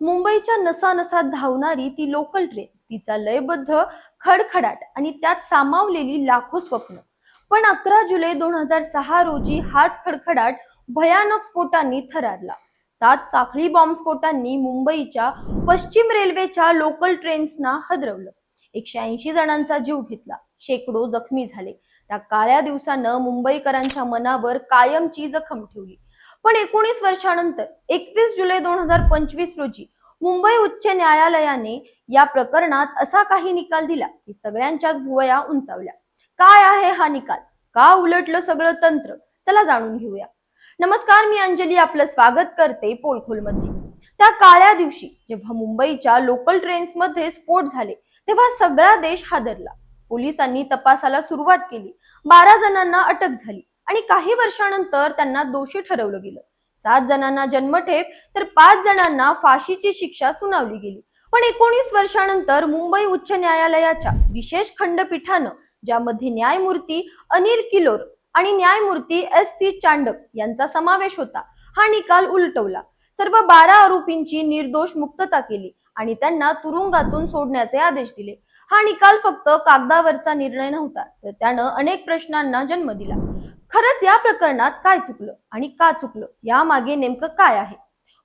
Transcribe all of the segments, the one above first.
मुंबईच्या नसानसात धावणारी ती लोकल ट्रेन तिचा लयबद्ध खडखडाट आणि त्यात सामावलेली लाखो स्वप्न. पण अकरा जुलै दोन हजार सहा रोजी हाच खडखडाट भयानक स्फोटांनी थरारला. सात साखळी बॉम्बस्फोटांनी मुंबईच्या पश्चिम रेल्वेच्या लोकल ट्रेन्सना हदरवलं. एकशे ऐंशी जणांचा जीव घेतला. शेकडो जखमी झाले. त्या काळ्या दिवसानं मुंबईकरांच्या मनावर कायमची जखम ठेवली. पण एकोणीस वर्षानंतर एकवीस जुलै दोन हजार पंचवीस रोजी मुंबई उच्च न्यायालयाने या प्रकरणात असा काही निकाल दिला की सगळ्यांच्याच भुवया उंचावल्या. काय आहे हा निकाल? का उलटलं सगळं तंत्र? चला जाणून घेऊया. नमस्कार मी अंजली आपलं स्वागत करते पोलखोलमध्ये. त्या काळ्या दिवशी जेव्हा मुंबईच्या लोकल ट्रेन्समध्ये स्फोट झाले तेव्हा सगळा देश हादरला. पोलिसांनी तपासाला सुरुवात केली. बारा जणांना अटक झाली. आणि काही वर्षानंतर त्यांना दोषी ठरवलं गेलं. सात जणांना जन्मठेप तर पाच जणांना फाशीची शिक्षा सुनावली गेली. पण एकोणीस वर्षानंतर मुंबई उच्च न्यायालयाच्या विशेष खंडपीठानं ज्यामध्ये न्यायमूर्ती अनिल किलोर आणि न्यायमूर्ती एस सी चांडक यांचा समावेश होता हा निकाल उलटवला. सर्व बारा आरोपींची निर्दोष मुक्तता केली आणि त्यांना तुरुंगातून सोडण्याचे आदेश दिले. हा निकाल फक्त कागदावरचा निर्णय नव्हता तर त्यानं अनेक प्रश्नांना जन्म दिला. खरंच या प्रकरणात काय चुकलं आणि का चुकलं? यामागे नेमकं काय आहे?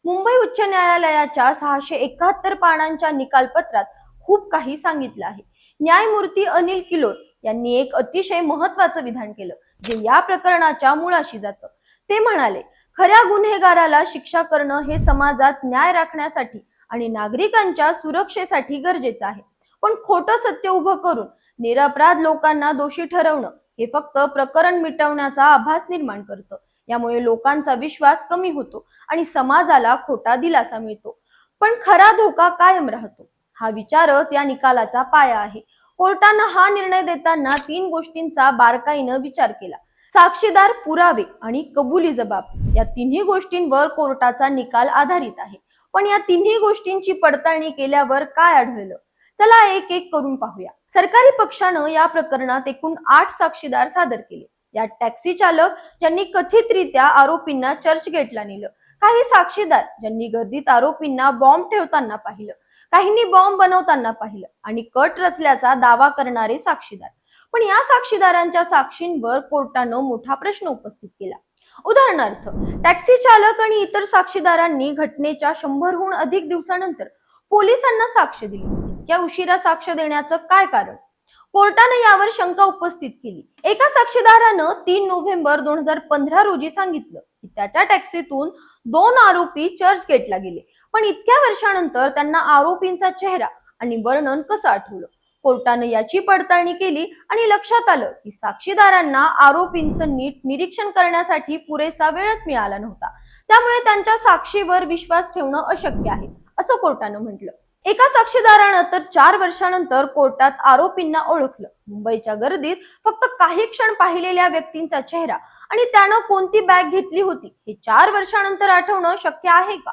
मुंबई उच्च न्यायालयाच्या सहाशे एकाहत्तर पानांच्या निकालपत्रात खूप काही सांगितलं आहे. न्यायमूर्ती अनिल किलोर यांनी एक अतिशय महत्वाचं विधान केलं जे या प्रकरणाच्या मुळाशी जातं. ते म्हणाले खऱ्या गुन्हेगाराला शिक्षा करणं हे समाजात न्याय राखण्यासाठी आणि नागरिकांच्या सुरक्षेसाठी गरजेचं आहे. पण खोटं सत्य उभं करून निरपराध लोकांना दोषी ठरवणं हे फक्त प्रकरण मिटवण्याचा आभास निर्माण करतं. यामुळे लोकांचा विश्वास कमी होतो आणि समाजाला खोटा दिलासा मिळतो. पण खरा धोका कायम राहतो. हा विचारच या निकालाचा पाया आहे. कोर्टानं हा निर्णय देताना तीन गोष्टींचा बारकाईनं विचार केला. साक्षीदार पुरावे आणि कबुली जबाब. या तिन्ही गोष्टींवर कोर्टाचा निकाल आधारित आहे. पण या तिन्ही गोष्टींची पडताळणी केल्यावर काय आढळलं? चला एक एक करून पाहूया. सरकारी पक्षानं या प्रकरणात एकूण आठ साक्षीदार सादर केले. यात टॅक्सी चालक ज्यांनी कथितरित्या आरोपींना चर्चगेटला नेलं. काही साक्षीदार ज्यांनी गर्दीत आरोपींना बॉम्ब ठेवताना पाहिलं. काहींनी बॉम्ब बनवताना पाहिलं आणि कट रचल्याचा दावा करणारे साक्षीदार. पण या साक्षीदारांच्या साक्षींवर कोर्टानं मोठा प्रश्न उपस्थित केला. उदाहरणार्थ टॅक्सी चालक आणि इतर साक्षीदारांनी घटनेच्या शंभरहून अधिक दिवसानंतर पोलिसांना साक्ष दिली. या उशिरा साक्ष देण्याचं काय कारण? कोर्टानं यावर शंका उपस्थित केली. एका साक्षीदारानं तीन नोव्हेंबर दोन हजार पंधरा रोजी सांगितलं की त्याच्या टॅक्सीतून दोन आरोपी चर्च गेटला गेले. पण इतक्या वर्षानंतर त्यांना आरोपींचा चेहरा आणि वर्णन कसं आठवलं? कोर्टानं याची पडताळणी केली आणि लक्षात आलं की साक्षीदारांना आरोपींचं नीट निरीक्षण करण्यासाठी पुरेसा वेळच मिळाला नव्हता. त्यामुळे त्यांच्या साक्षीवर विश्वास ठेवणं अशक्य आहे असं कोर्टानं म्हटलं. एका साक्षीदारानं तर चार वर्षानंतर कोर्टात आरोपींना ओळखलं. मुंबईच्या गर्दीत फक्त काही क्षण पाहिलेल्या व्यक्तींचा चेहरा आणि त्यानं कोणती बॅग घेतली होती हे चार वर्षानंतर आठवणं शक्य आहे का?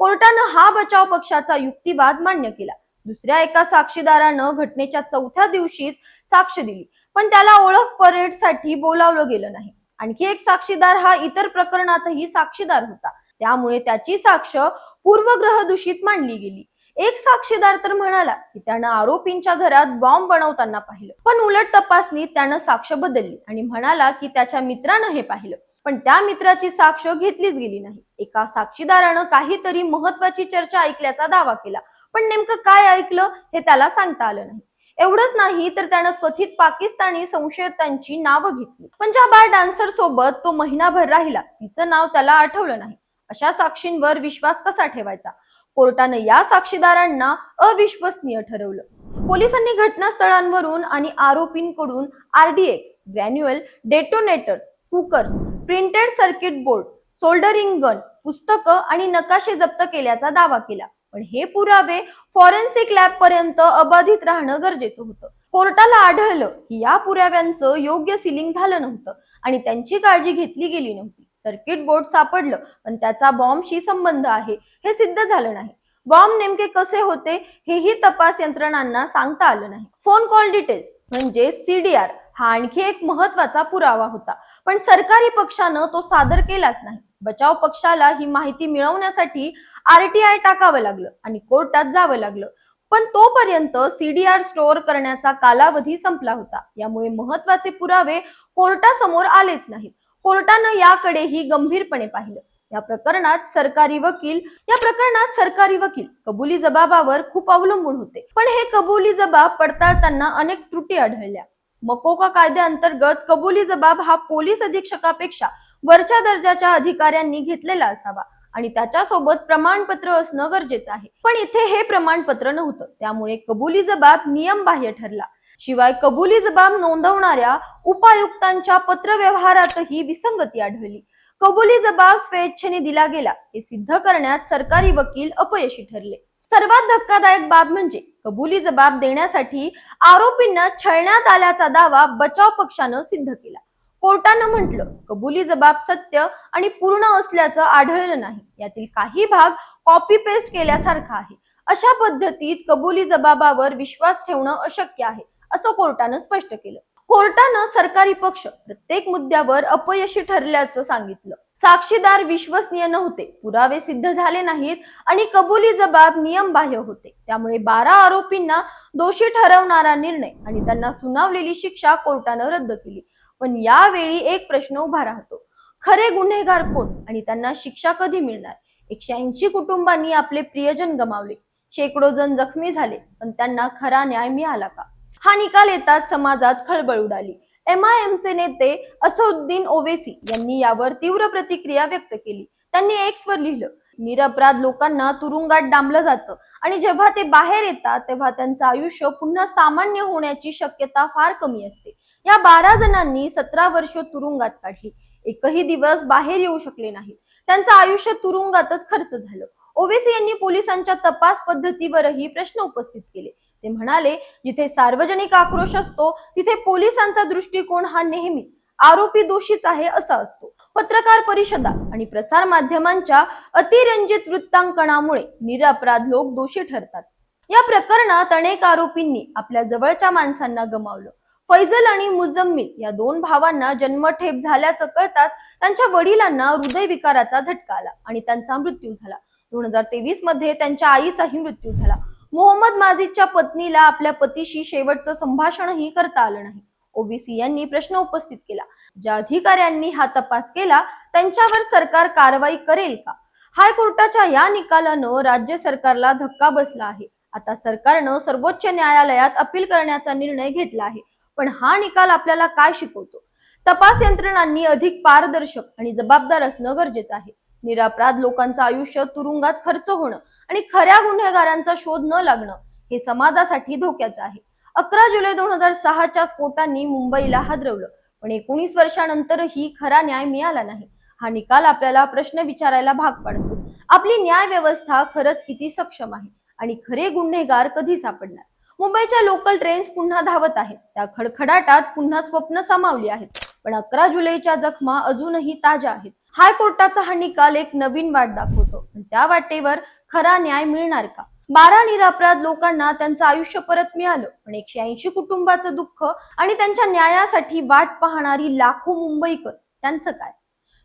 कोर्टानं हा बचाव पक्षाचा युक्तिवाद मान्य केला. दुसऱ्या एका साक्षीदारानं घटनेच्या चौथ्या दिवशीच साक्ष दिली पण त्याला ओळख परेडसाठी बोलावलं गेलं नाही. आणखी एक साक्षीदार हा इतर प्रकरणातही साक्षीदार होता. त्यामुळे त्याची साक्ष पूर्वग्रह दूषित मानली गेली. एक साक्षीदार तर म्हणाला की त्यानं आरोपींच्या घरात बॉम्ब बनवताना पाहिलं. पण उलट तपासणीत त्यानं साक्ष बदलली आणि म्हणाला की त्याच्या मित्रानं हे पाहिलं. पण त्या मित्राची साक्ष घेतलीच गेली नाही. एका साक्षीदारानं काहीतरी महत्वाची चर्चा ऐकल्याचा दावा केला. पण नेमकं काय ऐकलं हे त्याला सांगता आलं नाही. एवढंच नाही तर त्यानं कथित पाकिस्तानी संशयितांची नावं घेतली. पण ज्या बार डान्सर सोबत तो महिनाभर राहिला तिचं नाव त्याला आठवलं नाही. अशा साक्षींवर विश्वास कसा ठेवायचा? कोर्टानं या साक्षीदारांना अविश्वसनीय ठरवलं. पोलिसांनी घटनास्थळांवरून आणि आरोपींकडून RDX granular detonators cookers printed circuit board soldering gun पुस्तकं आणि नकाशे जप्त केल्याचा दावा केला. पण हे पुरावे फॉरेन्सिक लॅब पर्यंत अबाधित राहणं गरजेचं होतं. कोर्टाला आढळलं की या पुराव्यांचं योग्य सिलिंग झालं नव्हतं आणि त्यांची काळजी घेतली गेली नव्हती. सर्किट बोर्ड सापडलं. पण त्याचा बॉम्बशी संबंध आहे. हे सिद्ध झालं नाही. बॉम्ब नेमके कसे होते हेही तपास यंत्रणांना सांगता आलं नाही. फोन कॉल डिटेल्स म्हणजे सीडीआर हा आणखी एक महत्त्वाचा पुरावा होता. पण सरकारी पक्षानं तो सादर केलाच नाही. बचाव पक्षाला ही माहिती मिळवण्यासाठी आरटीआय टाकावं लागलं आणि कोर्टात जावं लागलं. पण तोपर्यंत सीडीआर स्टोअर करण्याचा कालावधी संपला होता. यामुळे महत्त्वाचे पुरावे कोर्टासमोर आलेच नाहीत. कोर्टानं याकडेही गंभीरपणे पाहिलं. या प्रकरणात सरकारी वकील या प्रकरणात सरकारी वकील कबुली जबाबावर खूप अवलंबून होते. पण हे कबुली जबाब पडताळताना अनेक त्रुटी आढळल्या. मकोका कायद्याअंतर्गत कबुली जबाब हा पोलीस अधीक्षकापेक्षा वरच्या दर्जाच्या अधिकाऱ्यांनी घेतलेला असावा आणि त्याच्यासोबत प्रमाणपत्र असणं गरजेचं आहे. पण इथे हे प्रमाणपत्र नव्हतं. त्यामुळे कबुली जबाब नियमबाह्य ठरला. शिवाय कबुली जबाब नोंदवणाऱ्या उपायुक्तांच्या पत्रव्यवहारातही विसंगती आढळली. कबुली जबाब स्वेच्छेने दिला गेला हे सिद्ध करण्यात सरकारी वकील अपयशी ठरले. सर्वात धक्कादायक बाब म्हणजे कबुली जबाब देण्यासाठी आरोपींना छळण्यात आल्याचा दावा बचाव पक्षानं सिद्ध केला. कोर्टानं म्हटलं कबुली जबाब सत्य आणि पूर्ण असल्याचं आढळलं नाही. यातील काही भाग कॉपी पेस्ट केल्यासारखा आहे. अशा पद्धतीत कबुली जबाबावर विश्वास ठेवणं अशक्य आहे. असं कोर्टानं स्पष्ट केलं. कोर्टानं सरकारी पक्ष प्रत्येक मुद्द्यावर अपयशी ठरल्याचं सांगितलं. साक्षीदार विश्वसनीय नव्हते पुरावे सिद्ध झाले नाहीत आणि कबुली जबाब नियमबाह्य होते. त्यामुळे बारा आरोपींना दोषी ठरवणारा निर्णय आणि त्यांना सुनावलेली शिक्षा कोर्टानं रद्द केली. पण यावेळी एक प्रश्न उभा राहतो. खरे गुन्हेगार कोण आणि त्यांना शिक्षा कधी मिळणार? एकशे ऐंशी कुटुंबांनी आपले प्रियजन गमावले. शेकडो जण जखमी झाले पण त्यांना खरा न्याय मिळाला का? हा निकाल येताच समाजात खळबळ उडाली. एम आय चे नेते असउद्दीन ओवेसी यांनी यावर तीव्र प्रतिक्रिया व्यक्त केली. त्यांनी एक्स वर लिहिलं निरपराध लोकांना तुरुंगात डांबलं जातं आणि जेव्हा ते बाहेर येतात तेव्हा त्यांचं आयुष्य पुन्हा सामान्य होण्याची शक्यता फार कमी असते. या बारा जणांनी सतरा वर्ष तुरुंगात काढली. एकही दिवस बाहेर येऊ शकले नाही. त्यांचं आयुष्य तुरुंगातच खर्च झालं. ओवेसी यांनी पोलिसांच्या तपास पद्धतीवरही प्रश्न उपस्थित केले. ते म्हणाले जिथे सार्वजनिक आक्रोश असतो तिथे पोलिसांचा दृष्टिकोन हा नेहमी आरोपी दोषीच आहे असा असतो. पत्रकार परिषदा आणि प्रसार माध्यमांच्या अतिरंजित वृत्तांकनामुळे निरपराध लोक दोषी ठरतात. या प्रकरणात अनेक आरोपींनी आपल्या जवळच्या माणसांना गमावलं. फैजल आणि मुजम्मिल या दोन भावांना जन्मठेप झाल्याचं कळताच त्यांच्या वडिलांना हृदयविकाराचा झटका आला आणि त्यांचा मृत्यू झाला. दोन हजार तेवीसमध्ये त्यांच्या आईचाही मृत्यू झाला. मोहम्मद माजिदच्या पत्नीला आपल्या पतीशी शेवटचं संभाषणही करता आलं नाही. ओबीसी यांनी प्रश्न उपस्थित केला. ज्या अधिकाऱ्यांनी हा तपास केला त्यांच्यावर सरकार कारवाई करेल का? हायकोर्टाच्या या निकालानं राज्य सरकारला धक्का बसला आहे. आता सरकारनं सर्वोच्च न्यायालयात अपील करण्याचा निर्णय घेतला आहे. पण हा निकाल आपल्याला काय शिकवतो? तपास यंत्रणांनी अधिक पारदर्शक आणि जबाबदार असणं गरजेचं आहे. निरापराध लोकांचं आयुष्य तुरुंगात खर्च होणं आणि खऱ्या गुन्हेगारांचा शोध न लागणं हे समाजासाठी धोक्याचं आहे. अकरा जुलै दोन हजार सहाच्या स्फोटांनी मुंबईला हादरवलं. पण एकोणीस वर्षानंतरही खरा न्याय मिळाला नाही. हा निकाल आपल्याला प्रश्न विचारायला भाग पाडतो. आपली न्याय व्यवस्था खरंच किती सक्षम आहे आणि खरे गुन्हेगार कधी सापडणार? मुंबईच्या लोकल ट्रेन्स पुन्हा धावत आहेत. त्या खडखडाटात पुन्हा स्वप्न सामावली आहेत. पण अकरा जुलैच्या जखमा अजूनही ताज्या आहेत. हायकोर्टाचा हा निकाल एक नवीन वाट दाखवतो. पण त्या वाटेवर खरा न्याय मिळणार का? बारा निरापराध लोकांना त्यांचं आयुष्य परत मिळालं पण एकशे ऐंशी कुटुंबाचं दुःख आणि त्यांच्या न्यायासाठी वाट पाहणारी लाखो मुंबईकर त्यांचं काय?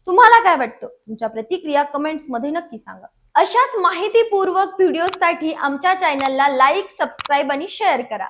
तुम्हाला काय वाटतं? तुमच्या प्रतिक्रिया कमेंट्समध्ये नक्की सांगा. अशाच माहितीपूर्वक व्हिडिओसाठी आमच्या चॅनलला लाईक सबस्क्राईब आणि शेअर करा.